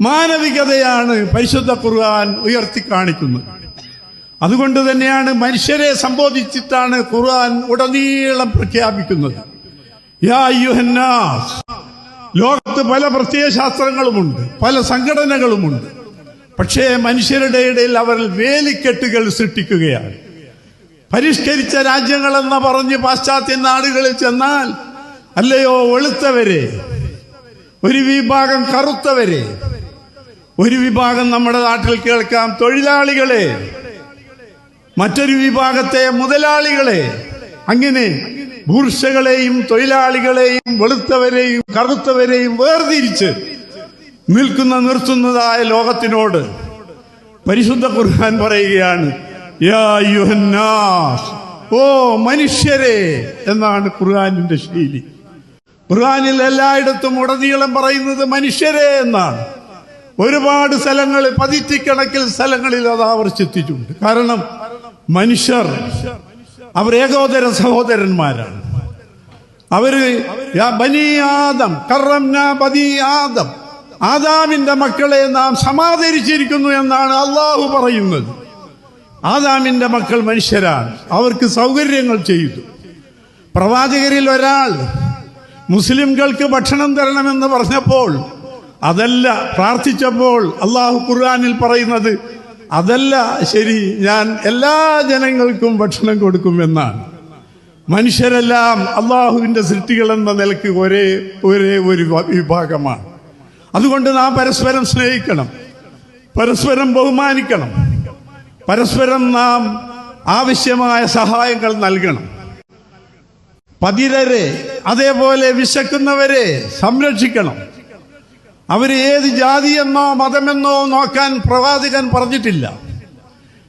മാനവികതയാണ് പരിശുദ്ധ ഖുർആൻ ഉയർത്തി കാണിക്കുന്നത്. അതുകൊണ്ട് തന്നെയാണ് മനുഷ്യരെ സംബോധിച്ചിട്ടാണ് ഖുർആൻ ഉടനീളം പ്രഖ്യാപിക്കുന്നത്. ലോകത്ത് പല പ്രത്യയശാസ്ത്രങ്ങളുമുണ്ട് പല സംഘടനകളുമുണ്ട്. പക്ഷേ മനുഷ്യരുടെ ഇടയിൽ അവർ വേലിക്കെട്ടുകൾ സൃഷ്ടിക്കുകയാണ്. പരിഷ്കരിച്ച രാജ്യങ്ങളെന്ന് പറഞ്ഞ് പാശ്ചാത്യ നാടുകളിൽ ചെന്നാൽ അല്ലയോ വെളുത്തവരെ ഒരു വിഭാഗം കറുത്തവരെ ഒരു വിഭാഗം നമ്മുടെ നാട്ടിൽ കേൾക്കാം. തൊഴിലാളികളെ. മറ്റൊരു വിഭാഗത്തെ മുതലാളികളെ. അങ്ങനെ ഭൂർഷകളെയും തൊഴിലാളികളെയും വെളുത്തവരെയും കറുത്തവരെയും വേർതിരിച്ച് നിൽക്കുന്ന നിർത്തുന്നതായ ലോകത്തിനോട് പരിശുദ്ധ ഖുർആൻ പറയുകയാണ് ഓ മനുഷ്യരെ എന്നാണ് ഖുർആനിന്റെ ശൈലി. ഖുർആനിൽ എല്ലായിടത്തും ഉടനീളം പറയുന്നത് മനുഷ്യരെ എന്നാണ്. ഒരുപാട് സ്ഥലങ്ങളിൽ പതിറ്റിക്കണക്കിൽ സ്ഥലങ്ങളിൽ അത് ആവർത്തിച്ചിട്ടുണ്ട്. കാരണം മനുഷ്യർ അവർ ഏകോദര സഹോദരന്മാരാണ്. അവർ ആദം ആദാമിന്റെ മക്കളെ നാം സമാദരിച്ചിരിക്കുന്നു എന്നാണ് അള്ളാഹു പറയുന്നത്. ആദാമിന്റെ മക്കൾ മനുഷ്യരാണ്. അവർക്ക് സൗകര്യങ്ങൾ ചെയ്തു. പ്രവാചകരിൽ ഒരാൾ മുസ്ലിംകൾക്ക് ഭക്ഷണം തരണമെന്ന് പറഞ്ഞപ്പോൾ അതല്ല പ്രാർത്ഥിച്ചപ്പോൾ അള്ളാഹു ഖുർആാനിൽ പറയുന്നത് അതല്ല ശരി ഞാൻ എല്ലാ ജനങ്ങൾക്കും ഭക്ഷണം കൊടുക്കുമെന്നാണ്. മനുഷ്യരെല്ലാം അള്ളാഹുവിന്റെ സൃഷ്ടികൾ എന്ന നിലയ്ക്ക് ഒരേ ഒരേ ഒരു വിഭാഗമാണ്. അതുകൊണ്ട് നാം പരസ്പരം സ്നേഹിക്കണം പരസ്പരം ബഹുമാനിക്കണം പരസ്പരം നാം ആവശ്യമായ സഹായങ്ങൾ നൽകണം. പതിരരെ അതേപോലെ വിശക്കുന്നവരെ സംരക്ഷിക്കണം. അവർ ഏത് ജാതിയെന്നോ മതമെന്നോ നോക്കാൻ പ്രവാചകൻ പറഞ്ഞിട്ടില്ല.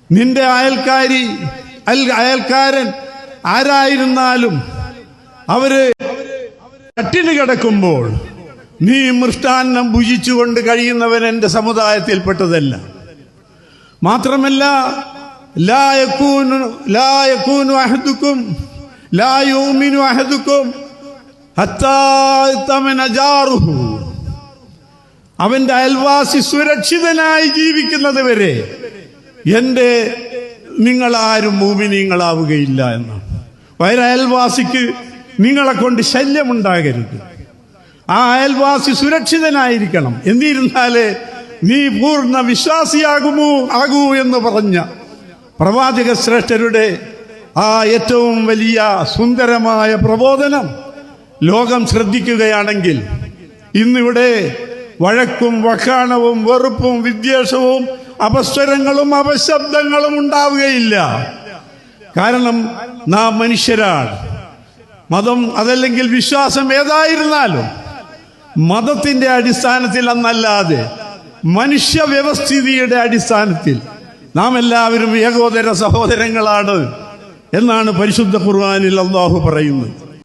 നിന്റെ അയൽക്കാരി അൽ അയൽക്കാരൻ ആരായിരുന്നാലും അവർ കട്ടിന് കിടക്കുമ്പോൾ നീ മൃഷ്ടാന്നം ഭുജിച്ചുകൊണ്ട് കഴിയുന്നവൻ എന്റെ സമുദായത്തിൽപ്പെട്ടതല്ല. മാത്രമല്ല ലായക്കൂനു ലായക്കൂനു അഹദുക്കും ലായൂമിനു അഹദുക്കും അവന്റെ അയൽവാസി സുരക്ഷിതനായി ജീവിക്കുന്നത് വരെ എന്റെ നിങ്ങളാരും മൂമിനീങ്ങളാവുകയില്ല എന്നാണ്. ഒരു അയൽവാസിക്ക് നിങ്ങളെ കൊണ്ട് ശല്യമുണ്ടാകരുത്. ആ അയൽവാസി സുരക്ഷിതനായിരിക്കണം. എന്നിരുന്നാലേ നീ പൂർണ വിശ്വാസിയാകുമോ ആകൂ എന്ന് പറഞ്ഞ പ്രവാചക ശ്രേഷ്ഠരുടെ ആ ഏറ്റവും വലിയ സുന്ദരമായ പ്രബോധനം ലോകം ശ്രദ്ധിക്കുകയാണെങ്കിൽ ഇന്നിവിടെ വഴക്കും വക്കാണവും വെറുപ്പും വിദ്വേഷവും അപസ്വരങ്ങളും അപശബ്ദങ്ങളും ഉണ്ടാവുകയില്ല. കാരണം നാം മനുഷ്യരാണ്. മതം അതല്ലെങ്കിൽ വിശ്വാസം ഏതായിരുന്നാലും മതത്തിന്റെ അടിസ്ഥാനത്തിൽ അന്നല്ലാതെ മനുഷ്യ വ്യവസ്ഥിതിയുടെ അടിസ്ഥാനത്തിൽ നാം എല്ലാവരും ഏകോദര സഹോദരങ്ങളാണ് എന്നാണ് പരിശുദ്ധ ഖുർആാനിൽ അള്ളാഹു പറയുന്നത്.